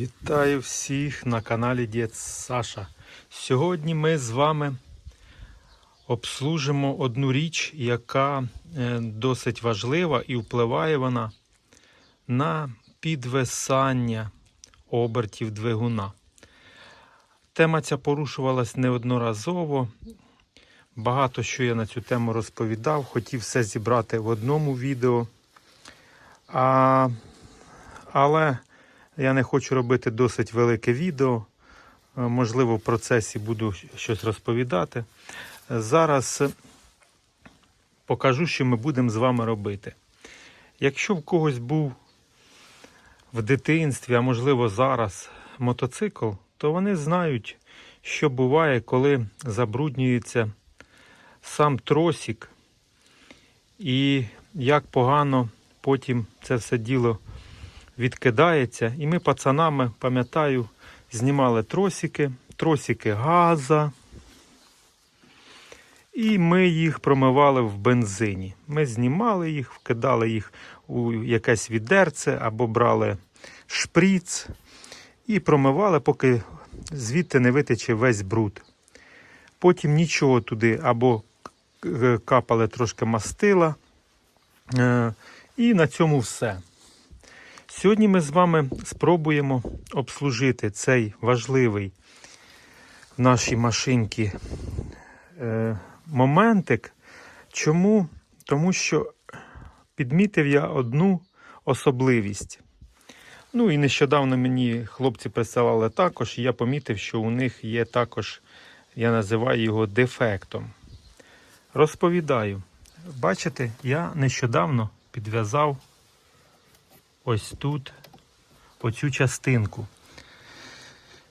Вітаю всіх на каналі Дід Саша. Сьогодні ми з вами обслужимо одну річ, яка е, досить важлива і впливає вона на підвисання обертів двигуна. Тема ця порушувалась неодноразово. Багато що я на цю тему розповідав, хотів все зібрати в одному відео. А, але я не хочу робити досить велике відео. Е, Можливо, в процесі буду щось розповідати. Зараз покажу, що ми будемо з вами робити. Якщо в когось був в дитинстві, а можливо зараз мотоцикл, то вони знають, що буває, коли забруднюється сам тросик, і як погано потім це все діло відкидається. І ми пацанами, пам'ятаю, знімали тросики, тросики газа. І ми їх промивали в бензині. Ми знімали їх, вкидали їх у якесь відерце або брали шприц і промивали, поки звідти не витече весь бруд. Потім нічого туди або капали трошки мастила. Е, І на цьому все. Сьогодні ми з вами спробуємо обслужити цей важливий в нашій машинці е, моментик. Чому? Тому що підмітив я одну особливість. Ну і нещодавно мені хлопці присилали також, і я помітив, що у них є також, я називаю його дефектом. Розповідаю. Бачите, я нещодавно підв'язав ось тут оцю частинку.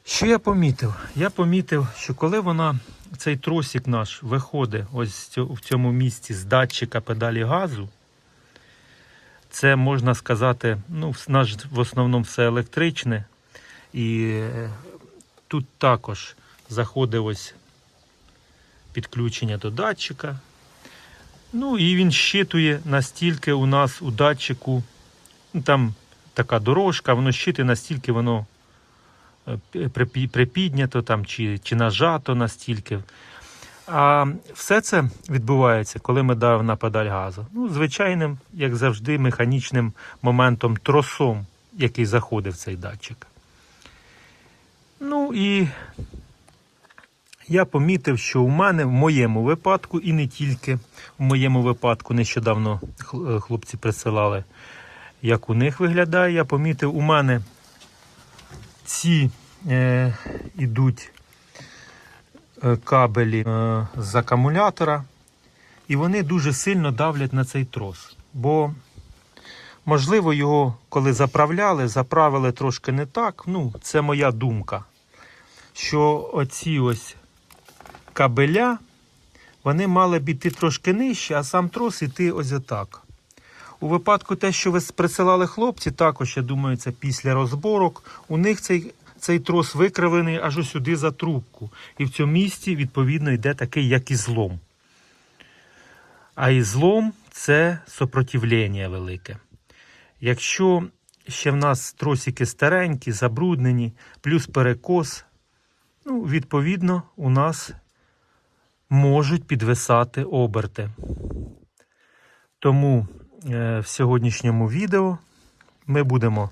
Що я помітив? Я помітив, що коли вона, цей тросик наш виходить ось в цьому місці з датчика педалі газу, це можна сказати, ну, наш в основному все електричне. І е, тут також заходить ось підключення до датчика. Ну і він щитує настільки у нас у датчику, там така дорожка, воно щитує настільки воно е, припіднято там, чи, чи нажато настільки. А все це відбувається, коли ми давимо на педаль газу. Ну, звичайним, як завжди, механічним моментом тросом, який заходить в цей датчик. Ну і я помітив, що у мене в моєму випадку, і не тільки в моєму випадку, нещодавно е, хлопці присилали, як у них виглядає. Я помітив, у мене ці е, ідуть е, кабелі е, з акумулятора, і вони дуже сильно давлять на цей трос. Бо, можливо, його, коли заправляли, заправили трошки не так. Ну, це моя думка. Що оці ось кабеля, вони мали б іти трошки нижче, а сам трос іти ось отак. У випадку те, що ви присилали хлопці, також, я думаю, це після розборок, у них цей, цей трос викривлений аж ось сюди за трубку. І в цьому місці, відповідно, йде такий, як ізлом. А ізлом це сопротивлення велике. Якщо ще в нас тросики старенькі, забруднені, плюс перекос, ну, відповідно, у нас можуть підвисати оберти. Тому в сьогоднішньому відео ми будемо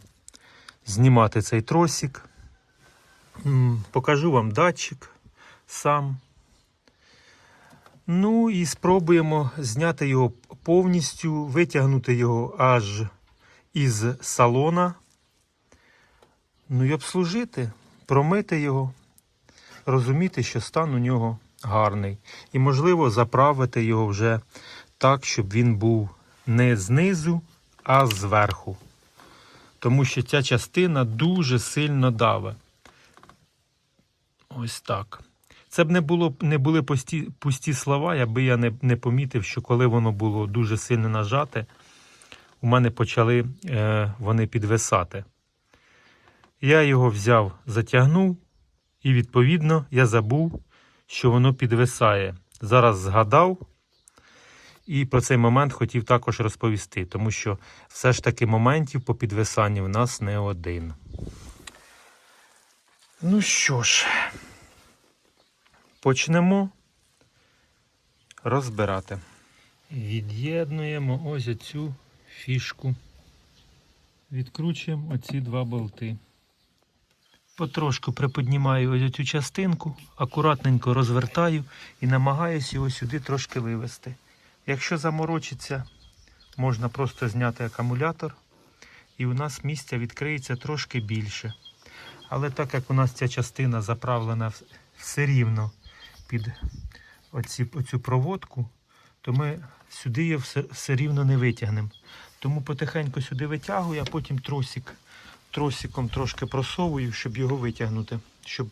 знімати цей тросик. Покажу вам датчик сам. Ну і спробуємо зняти його повністю, витягнути його аж із салона. Ну і обслужити, промити його, розуміти, що стан у нього гарний. І, можливо, заправити його вже так, щоб він був не знизу, а зверху. Тому що ця частина дуже сильно даве. Ось так. Це б не було не були пусті, пусті слова, аби я не, не помітив, що коли воно було дуже сильно нажате, у мене почали е, вони підвисати. Я його взяв, затягнув, і відповідно я забув, що воно підвисає. Зараз згадав і про цей момент хотів також розповісти, тому що все ж таки моментів по підвисанню в нас не один. Ну що ж, почнемо розбирати. Від'єднуємо ось оцю фішку. Відкручуємо оці два болти. Потрошку приподнімаю ось цю частинку, акуратненько розвертаю і намагаюся його сюди трошки вивести. Якщо заморочиться, можна просто зняти акумулятор, і у нас місця відкриється трошки більше. Але так як у нас ця частина заправлена все рівно під оці, оцю проводку, то ми сюди її все, все рівно не витягнемо. Тому потихеньку сюди витягую, а потім тросик, тросиком трошки просовую, щоб його витягнути, щоб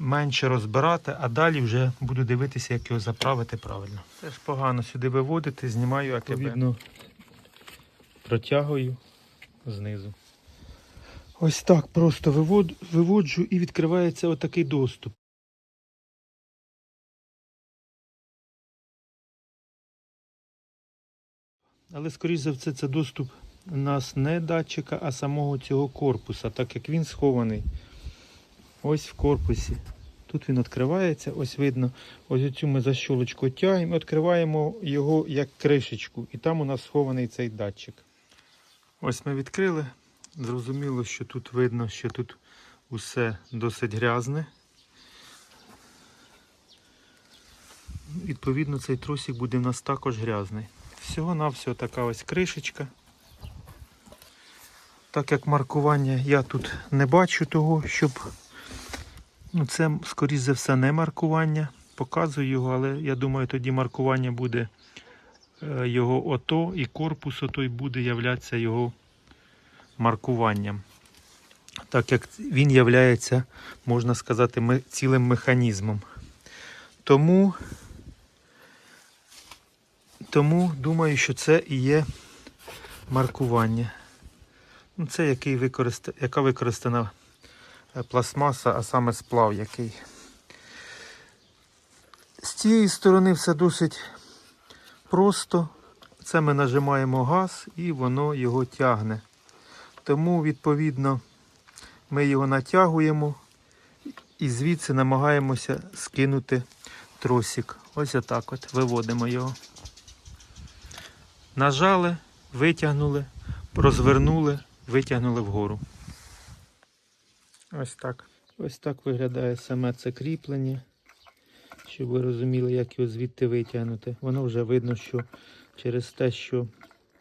менше розбирати, а далі вже буду дивитися, як його заправити правильно. Це ж погано сюди виводити, знімаю АКБ. Відповідно, протягую знизу. Ось так просто виводжу і відкривається отакий доступ. Але, скоріш за все, це доступ у нас не датчика, а самого цього корпуса, так як він схований ось в корпусі. Тут він відкривається, ось видно, ось цю ми защолочку тягнемо, відкриваємо його як кришечку, і там у нас схований цей датчик. Ось ми відкрили. Зрозуміло, що тут видно, що тут усе досить грязне. Відповідно, цей тросик буде в нас також грязний. Всього-навсього така ось кришечка. Так як маркування я тут не бачу того, щоб ну, це, скоріш за все, не маркування. Показую його, але я думаю, тоді маркування буде е, його ото і корпус отой буде являтися його маркуванням. Так як він являється, можна сказати, цілим механізмом. Тому, тому думаю, що це і є маркування. Ну, Це який використа... яка використана пластмаса, а саме сплав який. З цієї сторони все досить просто. Це ми нажимаємо газ і воно його тягне. Тому, відповідно, ми його натягуємо і звідси намагаємося скинути тросик. Ось отак от виводимо його. Нажали, витягнули, розвернули, витягнули вгору. Ось так. Ось так виглядає саме це кріплення. Щоб ви розуміли, як його звідти витягнути. Воно вже видно, що через те, що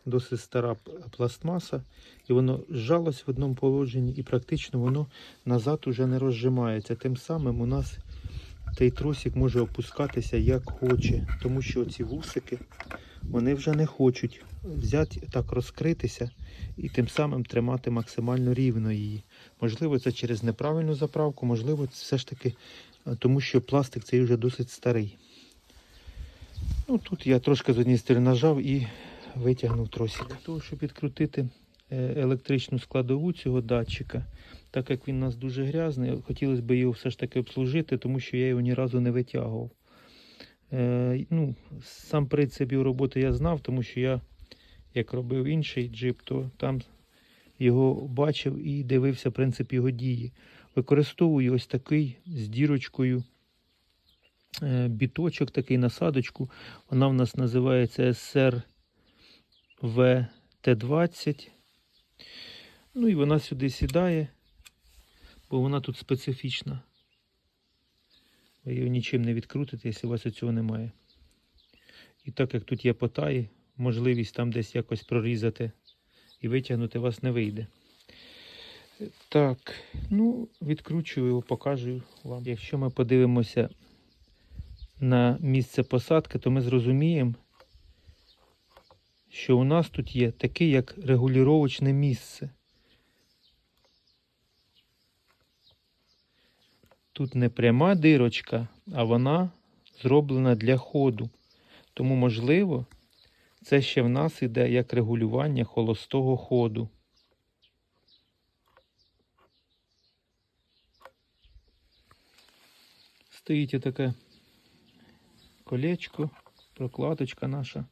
досить стара пластмаса, і воно зжалось в одному положенні, і практично воно назад уже не розжимається. Тим самим у нас цей тросик може опускатися як хоче, тому що ці вусики вони вже не хочуть взяти так розкритися і тим самим тримати максимально рівно її. Можливо, це через неправильну заправку, можливо, це все ж таки е, тому, що пластик цей вже досить старий. Ну, тут я трошки з однієї сторони нажав і витягнув тросик. Для того, щоб відкрутити е, електричну складову цього датчика, так як він у нас дуже грязний, хотілося б його все ж таки обслужити, тому що я його ні разу не витягував. Е, ну, сам принцип його роботи я знав, тому що я, як робив інший джип, то там його бачив і дивився принцип його дії. Використовую ось такий з дірочкою е, біточок, такий насадочку. Вона в нас називається SR VT20. Ну і вона сюди сідає, бо вона тут специфічна. Ви його нічим не відкрутите, якщо у вас цього немає. І так як тут є потаї, можливість там десь якось прорізати і витягнути вас не вийде. Так, ну, відкручую його, покажу вам. Якщо ми подивимося на місце посадки, то ми зрозуміємо, що у нас тут є таке як регулювачне місце. Тут не пряма дирочка, а вона зроблена для ходу. Тому, можливо, це ще в нас іде як регулювання холостого ходу. Стоїть отаке колечко, прокладочка наша.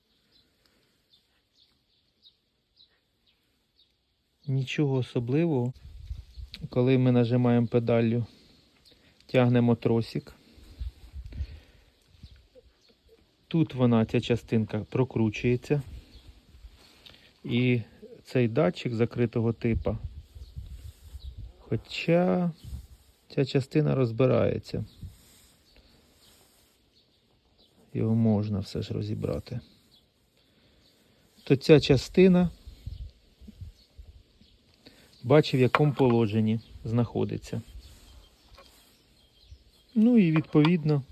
Нічого особливого, коли ми нажимаємо педаллю Тягнемо тросик. Тут вона, ця частинка, прокручується. І цей датчик закритого типа. Хоча ця частина розбирається. Його можна все ж розібрати. То ця частина бачив, в якому положенні знаходиться. Ну і відповідно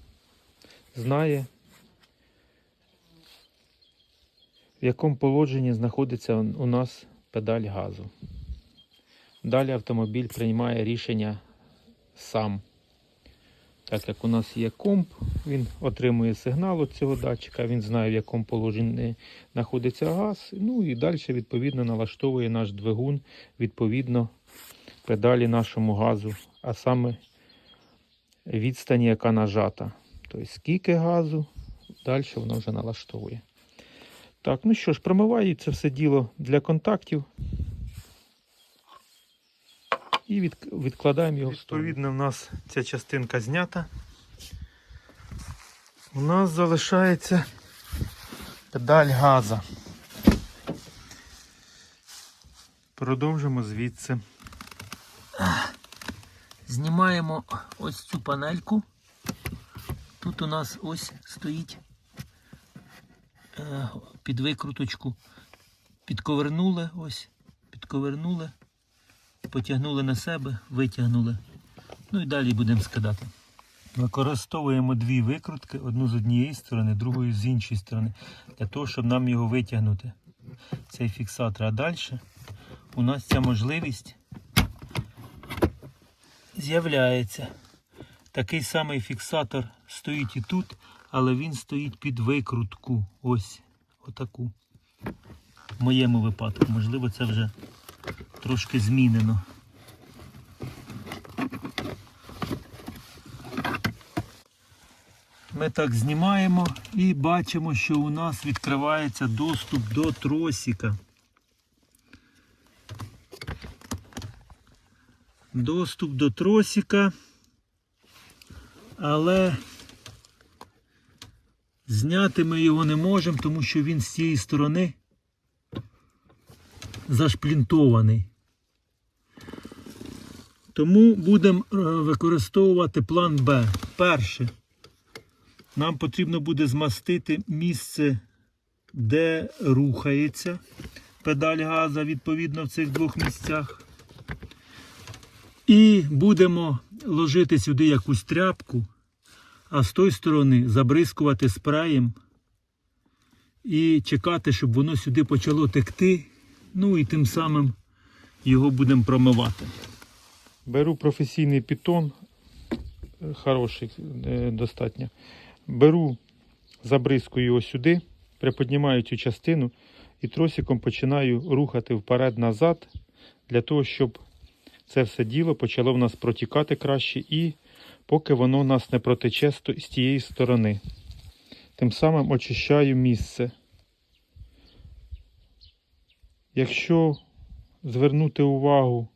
знає, в якому положенні знаходиться у нас педаль газу. Далі автомобіль приймає рішення сам. Так як у нас є комп, він отримує сигнал від цього датчика, він знає, в якому положенні знаходиться газ. Ну і далі, відповідно, налаштовує наш двигун відповідно педалі нашому газу, а саме відстані, яка нажата. Тобто скільки газу, далі воно вже налаштовує. Так, ну що ж, промиваю це все діло для контактів. І від, відкладаємо його. Відповідно, в нас ця частинка знята. У нас залишається педаль газа. Продовжимо звідси. Знімаємо ось цю панельку. Тут у нас ось стоїть е, під викруточку. Підковернули ось, підковернули, потягнули на себе, витягнули. Ну і далі будемо скидати. Використовуємо дві викрутки, одну з однієї сторони, другу з іншої сторони, для того, щоб нам його витягнути. Цей фіксатор. А далі у нас ця можливість з'являється. Такий самий фіксатор стоїть і тут, але він стоїть під викрутку. Ось отаку. В моєму випадку, можливо, це вже трошки змінено. Ми так знімаємо і бачимо, що у нас відкривається доступ до тросика. Доступ до тросика, але зняти ми його не можемо, тому що він з цієї сторони зашплінтований. Тому будемо е, використовувати план Б. Перше. Нам потрібно буде змастити місце, де рухається педаль газа, відповідно в цих двох місцях. І будемо ложити сюди якусь тряпку, а з тої сторони забризкувати спреєм і чекати, щоб воно сюди почало текти. Ну і тим самим його будемо промивати. Беру професійний питон, е, хороший е, достатньо. Беру, забризкую його сюди, приподнімаю цю частину і тросиком починаю рухати вперед-назад, для того, щоб це все діло почало в нас протікати краще і поки воно нас не протече з тієї сторони. Тим самим очищаю місце. Якщо звернути увагу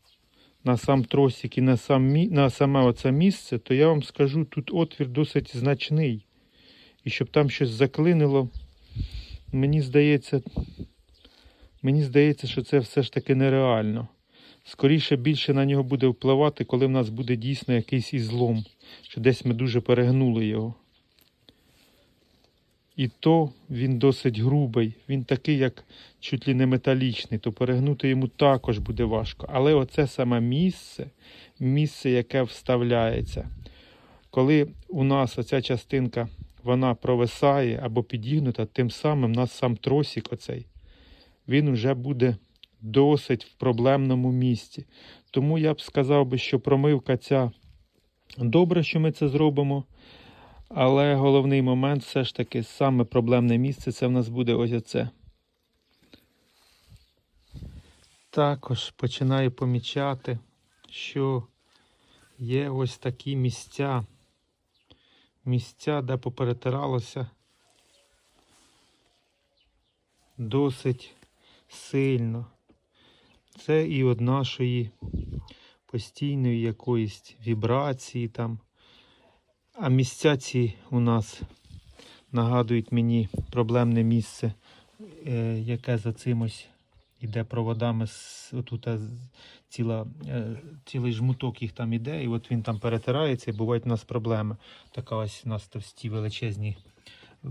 на сам тросик і на, сам, на саме оце місце, то я вам скажу, тут отвір досить значний. І щоб там щось заклинило, мені здається, мені здається, що це все ж таки нереально. Скоріше більше на нього буде впливати, коли в нас буде дійсно якийсь ізлом, що десь ми дуже перегнули його. І то він досить грубий, він такий, як чуть ли не металічний, то перегнути йому також буде важко. Але оце саме місце, місце, яке вставляється. Коли у нас оця частинка вона провисає або підігнута, тим самим у нас сам тросик оцей, він вже буде досить в проблемному місці. Тому я б сказав би, що промивка ця добре, що ми це зробимо. Але головний момент все ж таки саме проблемне місце це в нас буде ось оце. Також починаю помічати, що є ось такі місця. Місця, де поперетиралося досить сильно. Це і від нашої постійної якоїсь вібрації там, А місця ці у нас нагадують мені проблемне місце, е, яке за цим ось іде проводами. Отут ціла, е, цілий жмуток їх там іде, і от він там перетирається, і бувають у нас проблеми. Така ось у нас товсті величезні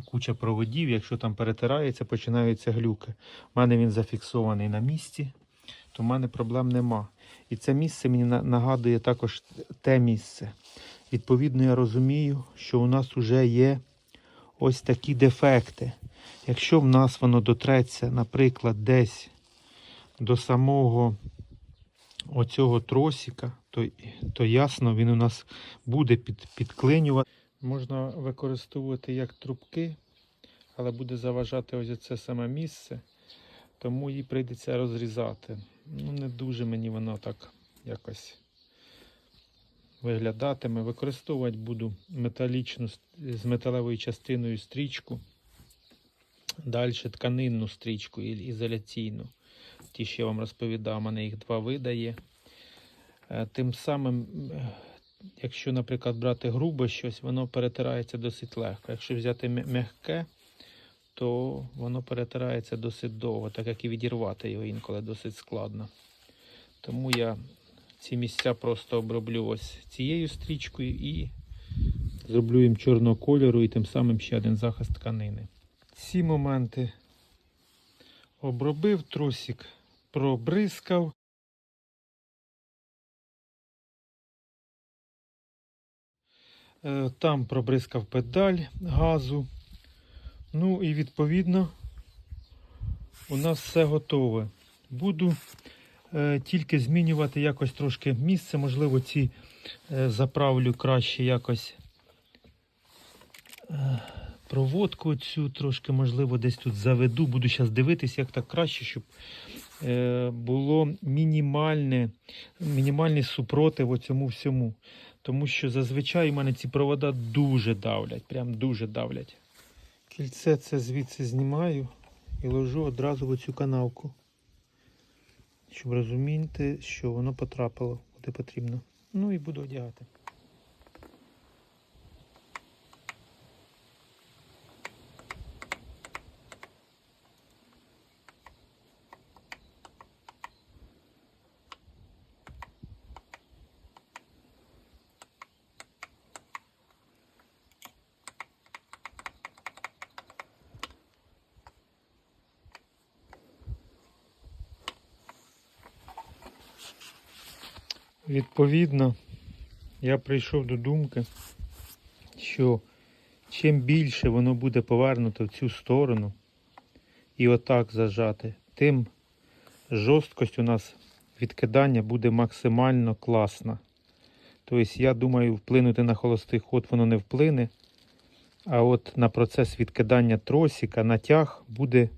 куча проводів. Якщо там перетирається, починаються глюки. У мене він зафіксований на місці, то в мене проблем нема. І це місце мені нагадує також те місце. Відповідно, я розумію, що у нас вже є ось такі дефекти. Якщо в нас воно дотреться, наприклад, десь до самого оцього тросика, то, то ясно, він у нас буде під, підклинювати. Можна використовувати як трубки, але буде заважати ось це саме місце, тому її прийдеться розрізати. Ну, не дуже мені воно так якось виглядатиме. Використовувати буду металічну з металевою частиною стрічку. Далі тканинну стрічку ізоляційну. Ті, що я вам розповідав, мене їх два вида є. Е, Тим самим, е, якщо, наприклад, брати грубе щось, воно перетирається досить легко. Якщо взяти м'я- м'яке, то воно перетирається досить довго, так як і відірвати його інколи досить складно. Тому я ці місця просто оброблю ось цією стрічкою і зроблю їм чорного кольору і тим самим ще один захист тканини. Ці моменти обробив, тросик пробризкав. Е, Там пробризкав педаль газу. Ну і відповідно у нас все готове. Буду е, тільки змінювати якось трошки місце. Можливо, ці е, заправлю краще якось е, проводку цю трошки, можливо, десь тут заведу. Буду зараз дивитися, як так краще, щоб е, було мінімальне, мінімальний супротив цьому всьому. Тому що зазвичай у мене ці провода дуже давлять, прям дуже давлять. Кільце це звідси знімаю і ложу одразу в цю канавку. Щоб розуміти, що воно потрапило куди потрібно. Ну і буду одягати. Відповідно, я прийшов до думки, що чим більше воно буде повернуто в цю сторону і отак зажати, тим жорсткость у нас відкидання буде максимально класна. Тобто, я думаю, вплинути на холостий ход воно не вплине. А от на процес відкидання тросика натяг буде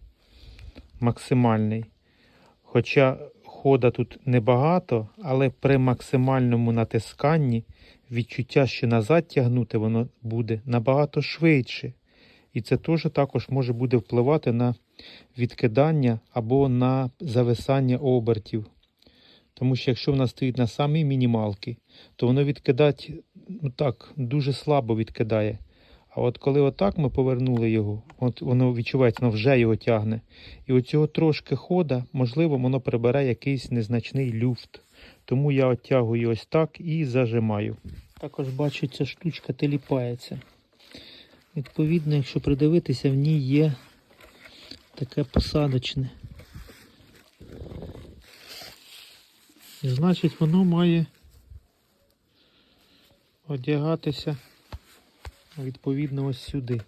максимальний. Хоча хода тут небагато, але при максимальному натисканні відчуття, що назад тягнути воно буде набагато швидше. І це теж також може буде впливати на відкидання або на зависання обертів. Тому що якщо вона стоїть на самій мінімалці, то воно відкидать ну так, дуже слабо відкидає. А от коли отак ми повернули його, от воно відчувається, воно вже його тягне. І оцього трошки хода, можливо, воно прибере якийсь незначний люфт. Тому я оттягую ось так і зажимаю. Також бачу, ця штучка теліпається. Відповідно, якщо придивитися, в ній є таке посадочне. І значить, воно має одягатися відповідно ось сюди.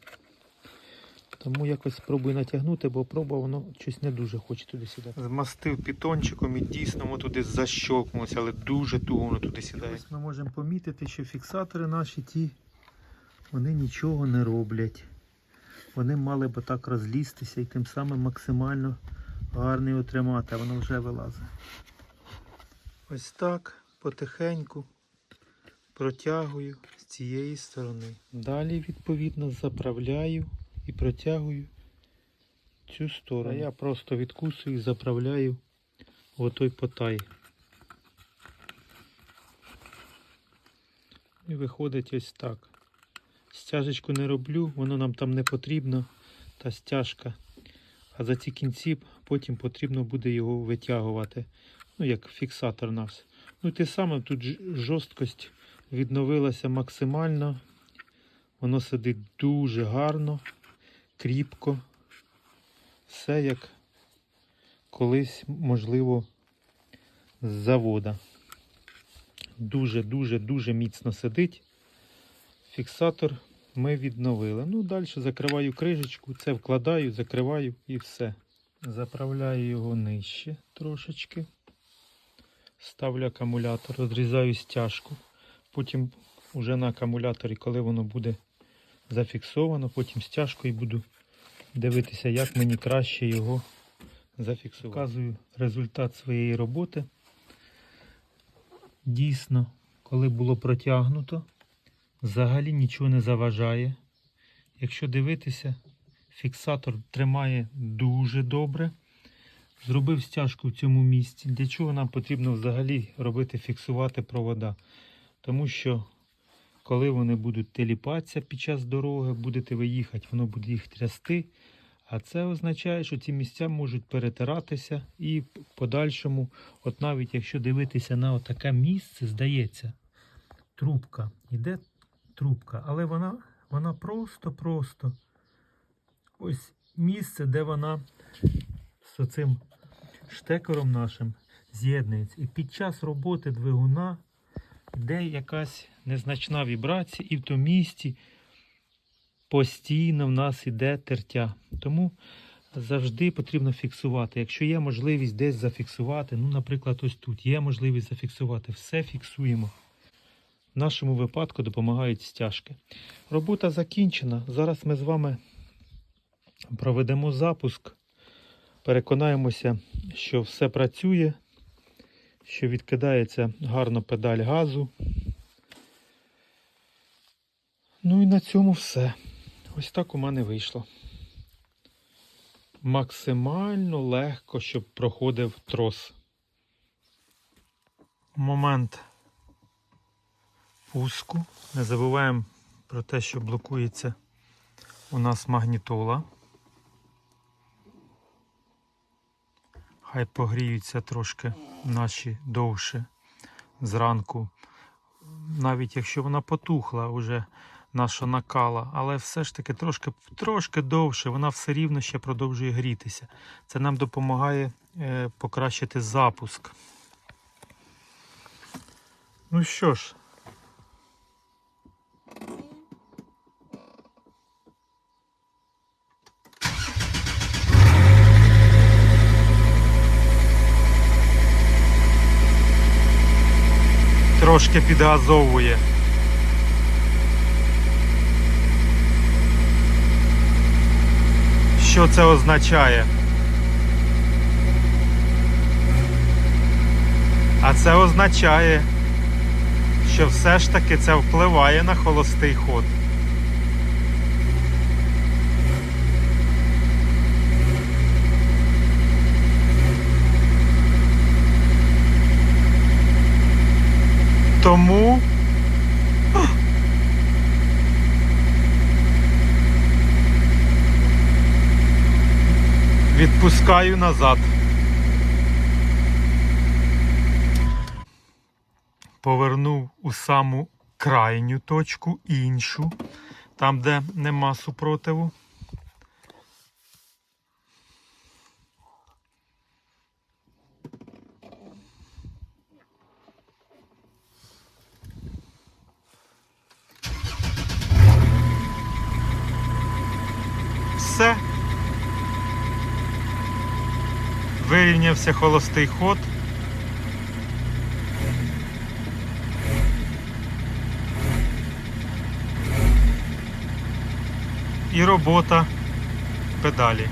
Тому якось спробую натягнути, бо проба воно щось не дуже хоче туди сідати. Змастив пітончиком і дійсно воно туди защолкнулося, але дуже туго воно туди сідає. Ось ми можемо помітити, що фіксатори наші ті, вони нічого не роблять. Вони мали б так розлізтися і тим самим максимально гарний отримати, а воно вже вилазить. Ось так потихеньку протягую з цієї сторони. Далі, відповідно, заправляю і протягую цю сторону. А я просто відкусую і заправляю в отой потай. І виходить ось так. Стяжечку не роблю, воно нам там не потрібно, та стяжка. А за ці кінці потім потрібно буде його витягувати. Ну, як фіксатор нас. Ну, те саме тут жорсткость відновилася максимально. Воно сидить дуже гарно, кріпко. Все як колись, можливо, з завода. Дуже, дуже, дуже міцно сидить. Фіксатор ми відновили. Ну, далі закриваю кришечку, це вкладаю, закриваю і все. Заправляю його нижче трошечки. Ставлю акумулятор, розрізаю стяжку. Потім вже на акумуляторі, коли воно буде зафіксовано, потім стяжкою буду дивитися, як мені краще його зафіксувати. Показую результат своєї роботи. Дійсно, коли було протягнуто, взагалі нічого не заважає. Якщо дивитися, фіксатор тримає дуже добре. Зробив стяжку в цьому місці. Для чого нам потрібно взагалі робити, фіксувати провода? Тому що коли вони будуть теліпатися під час дороги, будете ви їхати, воно буде їх трясти. А це означає, що ці місця можуть перетиратися і в подальшому, от навіть якщо дивитися на таке місце, здається, трубка, йде трубка, але вона, вона просто-просто ось місце, де вона з оцим штекером нашим з'єднується. І під час роботи двигуна йде якась незначна вібрація, і в тому місці постійно в нас іде тертя. Тому завжди потрібно фіксувати. Якщо є можливість десь зафіксувати, ну, наприклад, ось тут є можливість зафіксувати, все фіксуємо. В нашому випадку допомагають стяжки. Робота закінчена. Зараз ми з вами проведемо запуск. Переконаємося, що все працює, що відкидається гарно педаль газу. Ну і на цьому все. Ось так у мене вийшло. Максимально легко, щоб проходив трос. Момент пуску. Не забуваємо про те, що блокується у нас магнітола. Хай погріються трошки наші довше зранку. Навіть якщо вона потухла вже наша накала, але все ж таки трошки, трошки довше, вона все рівно ще продовжує грітися. Це нам допомагає е, покращити запуск. Ну що ж, трошки підгазовує. Що це означає? А це означає, що все ж таки це впливає на холостий ход. Тому відпускаю назад. Повернув у саму крайню точку, іншу, там, де нема супротиву. Все. Вирівнявся холостий ход. І робота педалі.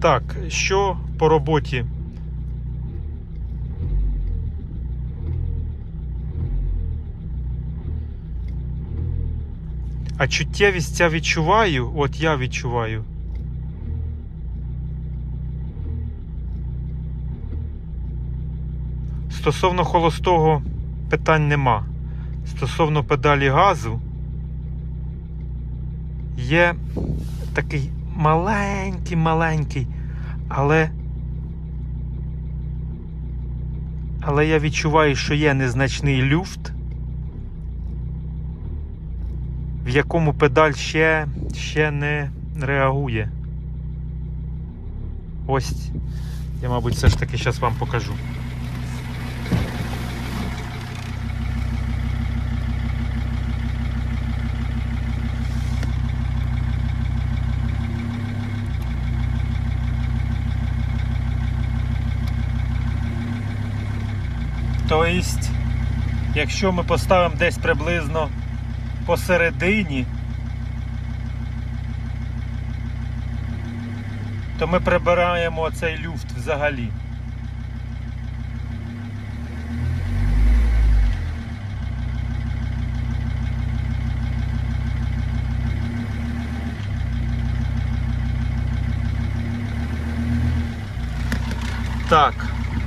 Так, що по роботі А чуттєвість ця відчуваю, от я відчуваю. Стосовно холостого питань нема. Стосовно педалі газу є такий маленький, маленький, але. Але я відчуваю, що є незначний люфт, в якому педаль ще, ще не реагує. Ось, я, мабуть, все ж таки зараз вам покажу. Тобто, якщо ми поставимо десь приблизно посередині, то ми прибираємо цей люфт взагалі. Так,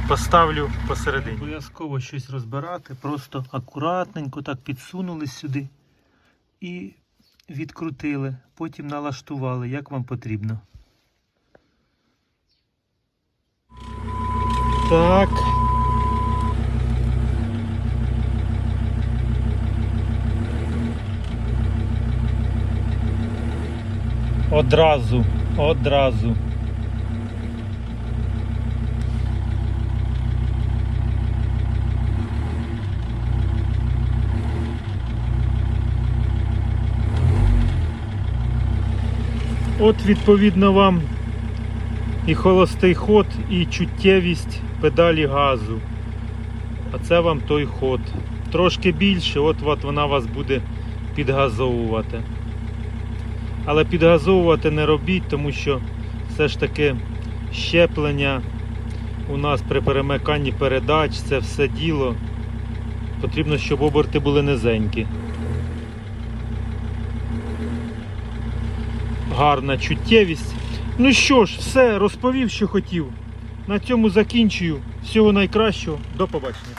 поставлю посередині. Обов'язково щось розбирати, просто акуратненько так підсунули сюди і відкрутили, потім налаштували, як вам потрібно. Так. Одразу, одразу. От відповідно вам і холостий ход, і чуттєвість педалі газу. А це вам той ход. Трошки більше, от, от вона вас буде підгазовувати. Але підгазовувати не робіть, тому що все ж таки щеплення у нас при перемиканні передач, це все діло. Потрібно, щоб оберти були низенькі. Гарна чуттєвість. Ну що ж, все, розповів, що хотів. На цьому закінчую. Всього найкращого. До побачення.